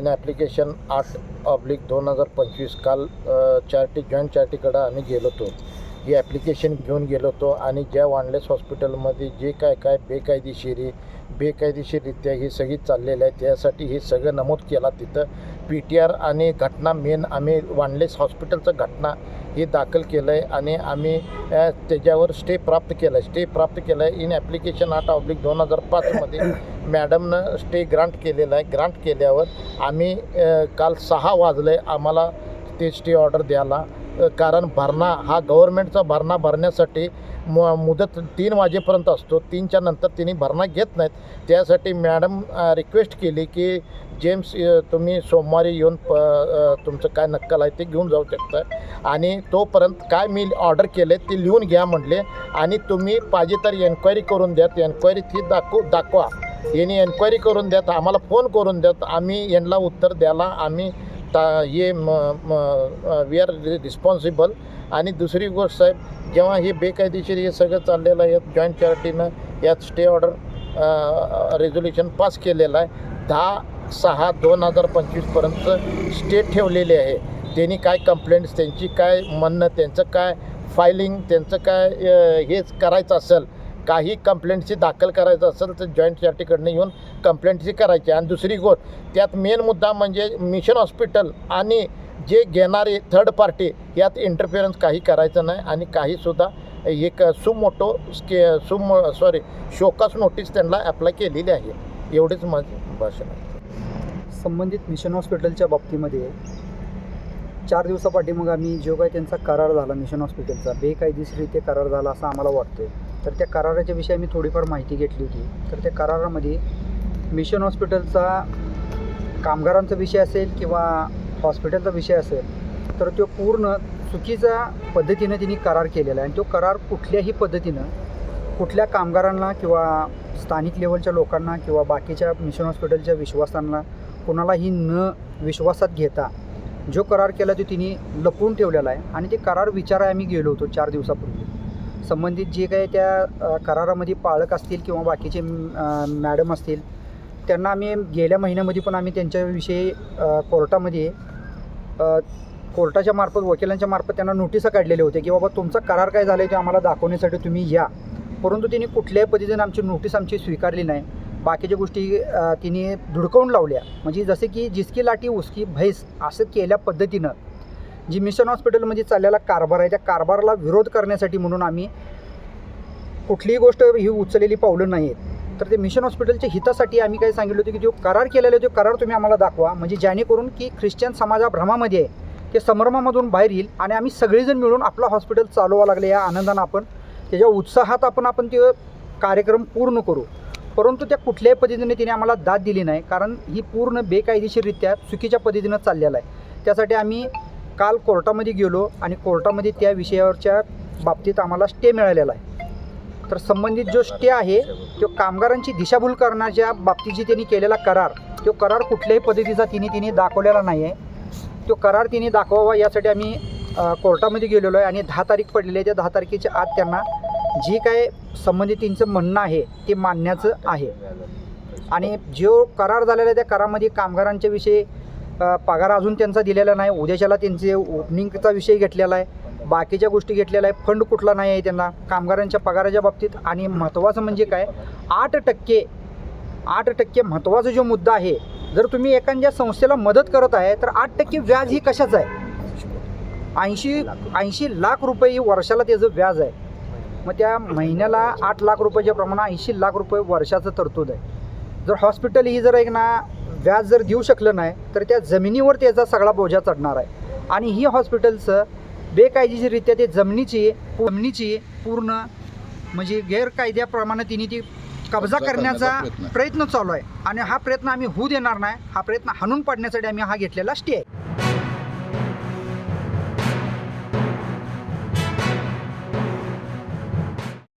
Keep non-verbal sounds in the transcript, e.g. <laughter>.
In application आठ oblique दोन हजार पंचवीस काल चार्टी जॉईंट चार्टीकडं आम्ही गेलो होतो. ही ॲप्लिकेशन घेऊन गेलो होतो आणि ज्या वानलेस हॉस्पिटलमध्ये जे काय काय बेकायदेशीरी बेकायदेशीररित्या ही सगळी चाललेली आहे त्यासाठी हे सगळं नमूद केला तिथं. पी टी आर आणि घटना मेन आम्ही वानलेस हॉस्पिटलचं घटना हे दाखल केलं आहे आणि आम्ही त्याच्यावर स्टे प्राप्त केला आहे स्टे प्राप्त केलं आहे इन ॲप्लिकेशन आठ ऑब्लिक दोन हजार पाचमध्ये मॅडमनं <coughs> स्टे ग्रांट केलेला आहे. ग्रांट केल्यावर आम्ही काल सहा वाजले आम्हाला ते स्टे ऑर्डर द्यायला. कारण भरणा हा गव्हर्नमेंटचा भरणा भरण्यासाठी मु मुदत तीन वाजेपर्यंत असतो. तीनच्या नंतर तिने भरणा घेत नाहीत. त्यासाठी मॅडम रिक्वेस्ट केली की जेम्स तुम्ही सोमवारी येऊन प तुमचं काय नक्कल आहे ते घेऊन जाऊ शकता. आणि तोपर्यंत काय मी ऑर्डर केले ते लिहून घ्या म्हटले आणि तुम्ही पाहिजे तर एन्क्वायरी करून द्यात एन्क्वायरी ती दाखवू दाखवा. यांनी एन्क्वायरी करून द्यात आम्हाला फोन करून द्यात आम्ही यांना उत्तर द्यायला आम्ही ता हे म वी आर रिस्पॉन्सिबल आणि दुसरी गोष्ट साहेब जेव्हा हे बेकायदेशीर हे सगळं चाललेलं आहे यात जॉईंट चॅरिटीनं यात स्टे ऑर्डर रेझोल्युशन पास केलेलं आहे दहा सहा दोन हजार पंचवीसपर्यंत स्टे ठेवलेले आहे. त्यांनी काय कंप्लेंट्स त्यांची काय म्हणणं त्यांचं काय फायलिंग त्यांचं काय हेच करायचं असेल काही कंप्लेंटची दाखल करायचं असेल तर जॉईंट चॅरिटीकडनं येऊन कंप्लेंटची करायची. आणि दुसरी गोष्ट त्यात मेन मुद्दा म्हणजे मिशन हॉस्पिटल आणि जे घेणारे थर्ड पार्टी यात इंटरफिअरन्स काही करायचं नाही. आणि काहीसुद्धा एक सुमोटो स्के सुम सॉरी शोकास नोटीस त्यांना अप्लाय केलेली आहे. एवढेच माझे भाषण आहे. संबंधित मिशन हॉस्पिटलच्या बाबतीमध्ये चार दिवसापाठी मग आम्ही जो काही त्यांचा करार झाला मिशन हॉस्पिटलचा बेकायदेशीरित्या करार झाला असं आम्हाला वाटतं तर त्या कराराच्या विषयी मी थोडीफार माहिती घेतली होती. तर त्या करारामध्ये मिशन हॉस्पिटलचा कामगारांचा विषय असेल किंवा हॉस्पिटलचा विषय असेल तर तो पूर्ण चुकीचा पद्धतीनं त्यांनी करार केलेला आहे. आणि तो करार कुठल्याही पद्धतीनं कुठल्या कामगारांना किंवा स्थानिक लेवलच्या लोकांना किंवा बाकीच्या मिशन हॉस्पिटलच्या विश्वासांना कोणालाही न विश्वासात घेता जो करार केला तो तिने लपवून ठेवलेला आहे. आणि ते करार विचाराय आम्ही गेलो होतो चार दिवसापूर्वी. संबंधित जे काही त्या करारामध्ये पालक असतील किंवा बाकीचे मॅडम असतील त्यांना आम्ही गेल्या महिन्यामध्ये पण आम्ही त्यांच्याविषयी कोर्टामध्ये कोर्टाच्या मार्फत वकिलांच्या मार्फत त्यांना नोटिसा काढलेले होते की बाबा तुमचा करार काय झाला आहे ते आम्हाला दाखवण्यासाठी तुम्ही या. परंतु तिने कुठल्याही पद्धतीने आमची नोटीस आमची स्वीकारली नाही. बाकीच्या गोष्टी तिने धुडकावून लावल्या. म्हणजे जसे की जिसकी लाठी उसकी भैस असं केल्या पद्धतीनं जी मिशन हॉस्पिटलमध्ये चाललेला कारभार आहे त्या कारभाराला विरोध करण्यासाठी म्हणून आम्ही कुठलीही गोष्ट ही उचललेली पावलं नाही आहेत तर ते मिशन हॉस्पिटलच्या हितासाठी आम्ही काय सांगितलं होतं की जो करार केलेला आहे तो करार तुम्ही आम्हाला दाखवा. म्हणजे जेणेकरून की ख्रिश्चन समाजा भ्रमामध्ये आहे. ते संभ्रमामधून बाहेर येईल आणि आम्ही सगळेजण मिळून आपलं हॉस्पिटल चालवा लागले. या आनंदानं आपण त्याच्या उत्साहात आपण आपण ते कार्यक्रम पूर्ण करू. परंतु त्या कुठल्याही पद्धतीने तिने आम्हाला दाद दिली नाही. कारण ही पूर्ण बेकायदेशीररित्या चुकीच्या पद्धतीनं चाललेलं आहे. त्यासाठी आम्ही काल कोर्टामध्ये गेलो आणि कोर्टामध्ये त्या विषयावरच्या बाबतीत आम्हाला स्टे मिळालेला आहे. तर संबंधित जो स्टे आहे तो कामगारांची दिशाभूल करण्याच्या बाबतीत त्यांनी केलेला करार तो करार कुठल्याही पद्धतीचा तिने तिने दाखवलेला नाही आहे तो करार तिने दाखवावा यासाठी आम्ही कोर्टामध्ये गेलेलो आहे आणि दहा तारीख पडलेली आहे. त्या दहा तारखेच्या आत त्यांना जी काय संबंधित त्यांचं म्हणणं आहे ते मानण्याचं आहे. आणि जो करार झालेला आहे त्या करारामध्ये कामगारांच्या विषयी पगार अजून त्यांचा दिलेला नाही. उद्याच्याला त्यांचे ओपनिंगचा विषय घेतलेला आहे. बाकीच्या गोष्टी घेतलेल्या आहे फंड कुठला नाही आहे त्यांना. कामगारांच्या पगाराच्या बाबतीत आणि महत्त्वाचं म्हणजे काय? आठ टक्के आठ टक्के महत्त्वाचा जो मुद्दा आहे जर तुम्ही एखाद्या संस्थेला मदत करत आहे तर आठ टक्के व्याज ही कशाचं आहे? ऐंशी ऐंशी लाख रुपये ही वर्षाला त्याचं व्याज आहे. मग त्या महिन्याला आठ लाख रुपयाच्या प्रमाणात ऐंशी लाख रुपये वर्षाचं तरतूद आहे. जर हॉस्पिटल ही जर एक ना व्याज जर देऊ शकलं नाही तर त्या जमिनीवर त्याचा सगळा बोजा चढणार आहे. आणि ही हॉस्पिटलचं बेकायदेशीररित्या ते जमिनीची जमिनीची पूर्ण म्हणजे गैरकायद्याप्रमाणे तिने ती कब्जा करण्याचा प्रयत्न चालू आहे. आणि हा प्रयत्न आम्ही होऊ देणार नाही. हा प्रयत्न हाणून पाडण्यासाठी आम्ही हा घेतलेला स्टे आहे.